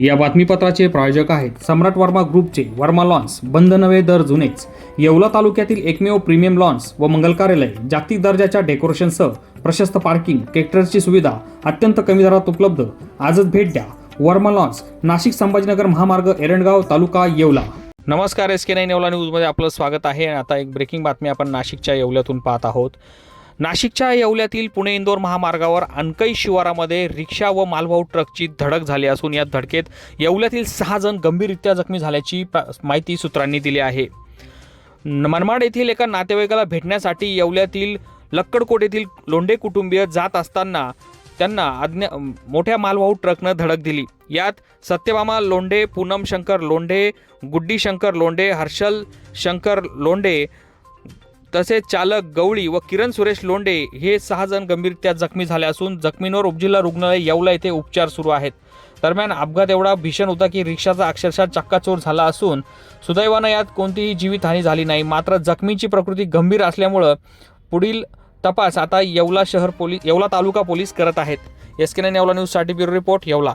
या बातमीपत्राचे प्रायोजक आहेत सम्राट वर्मा ग्रुपचे वर्मा लॉन्स बंद नवे दर जुनेच. येवला तालुक्यातील एकमेव प्रीमियम लॉन्स व मंगल कार्यालय जागतिक दर्जाच्या डेकोरेशनसह प्रशस्त पार्किंग ट्रॅक्टरची सुविधा अत्यंत कमी दरात उपलब्ध. आजच भेट द्या. वर्मा लॉन्स नाशिक संभाजीनगर महामार्ग एरणगाव तालुका येवला. नमस्कार एस के नाईन येवला न्यूजमध्ये आपलं स्वागत आहे आता एक ब्रेकिंग बातमी आपण नाशिकच्या येवल्यातून पाहत आहोत. नाशिकच्या येवल्यातील पुणे इंदोर महामार्गावर अनकई शिवारामध्ये रिक्षा व मालवाहू ट्रकची धडक झाली असून या धडकेत येवल्यातील सहा जण गंभीररित्या जखमी झाल्याची प्रा- माहिती सूत्रांनी दिली आहे. मनमाड येथील एका नातेवाईकाला भेटण्यासाठी येवल्यातील लक्कडकोट येथील लोंढे कुटुंबीय जात असताना त्यांना अज्ञा मोठ्या मालवाहू ट्रकनं धडक दिली. यात सत्यभामा लोंढे पूनम शंकर लोंढे गुड्डी शंकर लोंढे हर्षल शंकर लोंढे तसेच चालक गवळी व किरण सुरेश लोंडे हे सहा जण गंभीररित्या जखमी झाले असून जखमींवर उपजिल्हा रुग्णालय येवला येथे उपचार सुरू आहेत. दरम्यान अपघात एवढा भीषण होता की रिक्षाचा अक्षरशः चक्काचूर झाला असून सुदैवानं यात कोणतीही जीवितहानी झाली नाही. मात्र जखमीची प्रकृती गंभीर असल्यामुळं पुढील तपास आता येवला शहर पोलीस येवला तालुका पोलीस करत आहेत. एस के नाईन येवला न्यूजसाठी ब्युरो रिपोर्ट येवला.